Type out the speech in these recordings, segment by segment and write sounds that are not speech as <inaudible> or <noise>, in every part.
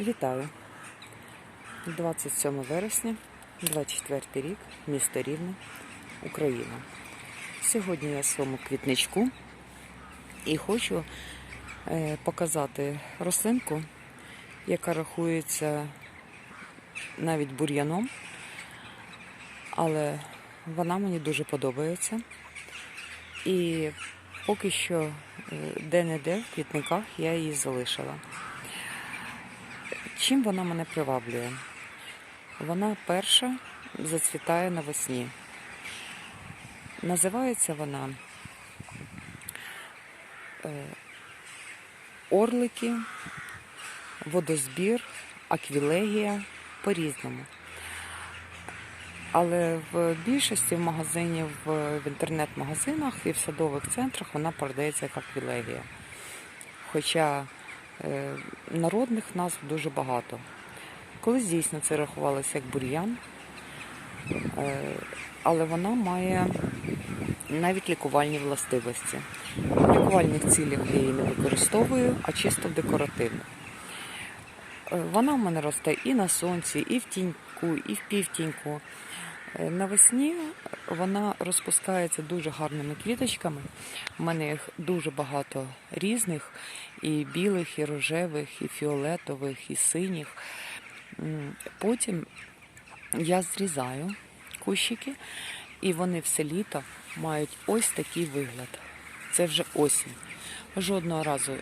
Вітаю! 27 вересня, 24 рік, місто Рівне, Україна. Сьогодні я в своєму квітничку і хочу е, показати рослинку, яка рахується навіть бур'яном, але вона мені дуже подобається. І поки що е, де-не-де в квітниках я її залишила. Чим вона мене приваблює? Вона перша зацвітає навесні. Називається вона е, Орлики, водозбір, аквілегія по-різному. Але в більшості магазинів, в інтернет-магазинах і в садових центрах вона продається як аквілегія. Хоча народних назв дуже багато. Колись дійсно це рахувалося як бур'ян, е, але вона має навіть лікувальні властивості. В лікувальних цілях я її не використовую, а чисто декоративно. Е, Вона в мене росте і на сонці, і в тіньку, і в півтіньку. Е, Навесні вона розпускається дуже гарними квіточками. У мене їх дуже багато різних, і білих, і рожевих, і фіолетових, і синіх. Потім я зрізаю кущики, і вони все літо мають ось такий вигляд. Це вже осінь. Жодного разу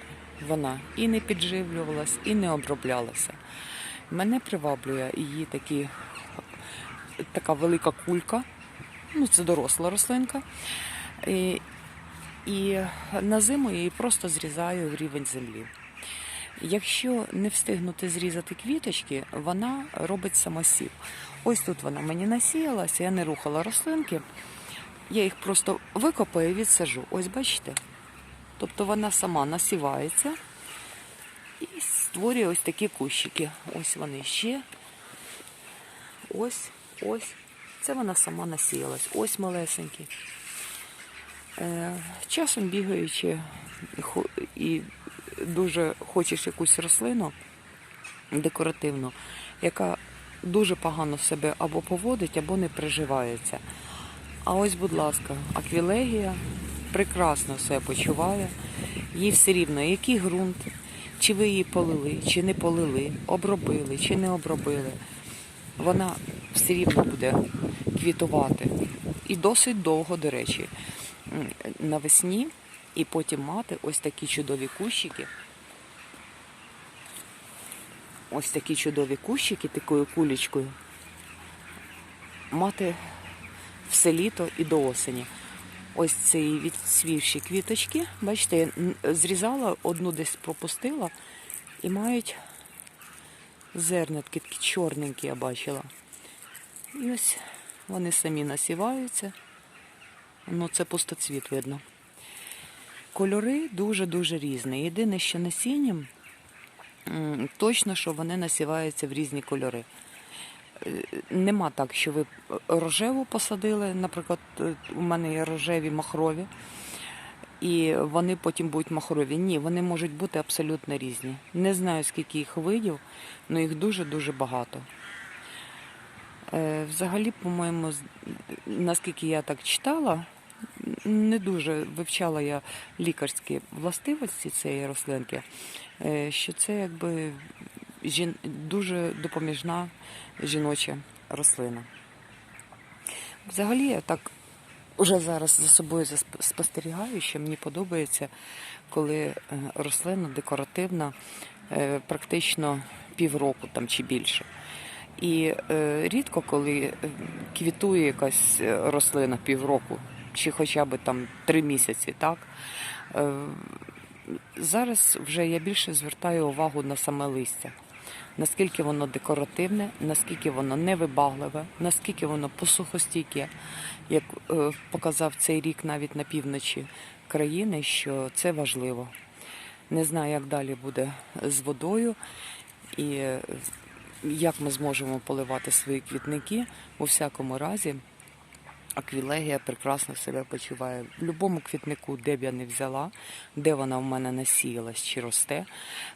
вона і не підживлювалась, і не оброблялася. Мене приваблює її такі, така велика кулька, ну це доросла рослинка. І, і на зиму її просто зрізаю в рівень землі. Якщо не встигнути зрізати квіточки, вона робить самосів. Ось тут вона мені насіялася, я не рухала рослинки. Я їх просто викопаю і відсажу. Ось бачите? Тобто вона сама насівається і створює ось такі кущики. Ось вони ще. Ось, ось. Це вона сама насіялась. Ось малесенькі. Е, часом бігаючи і дуже хочеш якусь рослину декоративну, яка дуже погано себе або поводить, або не приживається. А ось, будь ласка, аквілегія прекрасно себе почуває. Їй все рівно, який ґрунт, чи ви її полили, чи не полили, обробили, чи не обробили. Вона все рівно буде квітувати. І досить довго, до речі, навесні, і потім мати ось такі чудові кущики. Ось такі чудові кущики такою кулечкою. Мати все літо і до осені. Ось ці відсвівші квіточки. Бачите, я зрізала, одну десь пропустила і мають зернятки такі чорненькі, я бачила. І ось вони самі насіваються. Ну, це пустоцвіт видно. Кольори дуже-дуже різні. Єдине, що насінням точно, що вони насіваються в різні кольори. Е, Нема так, що ви рожеву посадили. Наприклад, е, у мене є рожеві махрові, і вони потім будуть махрові. Ні, вони можуть бути абсолютно різні. Не знаю, скільки їх видів, але їх дуже-дуже багато. Е, Взагалі, по-моєму, наскільки я так читала, не дуже вивчала я лікарські властивості цієї рослинки, е, що це якби жін... дуже допоміжна жіноча рослина. Взагалі, я так уже зараз за собою спостерігаю, що мені подобається, коли е, рослина декоративна е, практично півроку там чи більше. І е, рідко, коли квітує якась рослина півроку, чи хоча б там три місяці, так? Зараз вже я більше звертаю увагу на саме листя. Наскільки воно декоративне, наскільки воно невибагливе, наскільки воно посухостійке, як е, показав цей рік навіть на півночі країни, що це важливо. Не знаю, як далі буде з водою і е, як ми зможемо поливати свої квітники. У всякому разі, Аквілегія прекрасно себе почуває. В будь-якому квітнику, де б я не взяла, де вона в мене насіялась чи росте,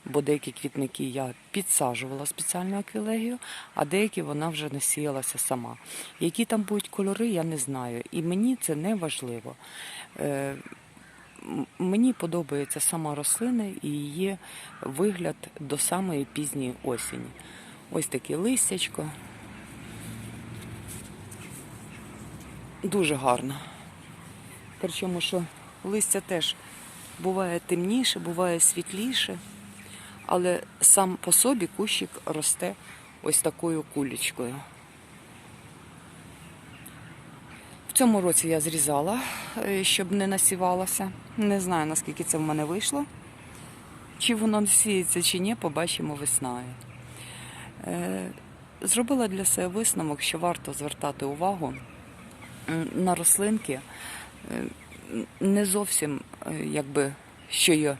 бо деякі квітники я підсаджувала спеціальну аквілегію, а деякі вона вже насіялася сама. Які там будуть кольори, я не знаю. І мені це не важливо. Е, Мені подобається сама рослина і її вигляд до самої пізньої осені. Ось таке листячко. Дуже гарно. Причому, що листя теж буває темніше, буває світліше, але сам по собі кущик росте ось такою кулечкою. В цьому році я зрізала, е, щоб не насівалося. Не знаю, наскільки це в мене вийшло. Чи воно сіється, чи ні, побачимо весною. Е, Зробила для себе висновок, що варто звертати увагу на рослинки е, не зовсім е, якби що є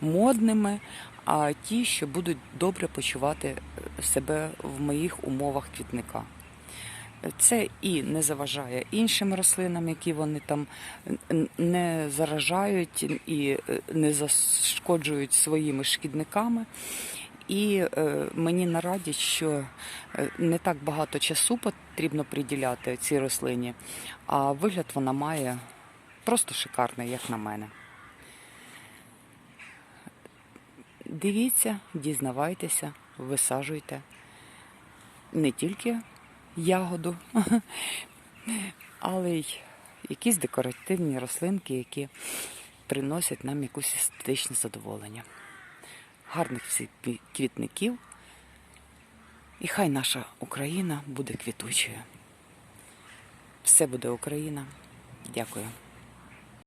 модними, а ті, що будуть добре почувати е, себе в моїх умовах квітника. Це і не заважає іншим рослинам, які вони там не заражають і не зашкоджують своїми шкідниками. І е, мені нарадять, що е, не так багато часу потрібно приділяти цій рослині, а вигляд вона має просто шикарний, як на мене. Дивіться, дізнавайтеся, висаджуйте не тільки ягоду, <laughs> але й якісь декоративні рослинки, які приносять нам якусь естетичне задоволення. Гарних всіх квітників. І хай наша Україна буде квітучою. Все буде Україна. Дякую.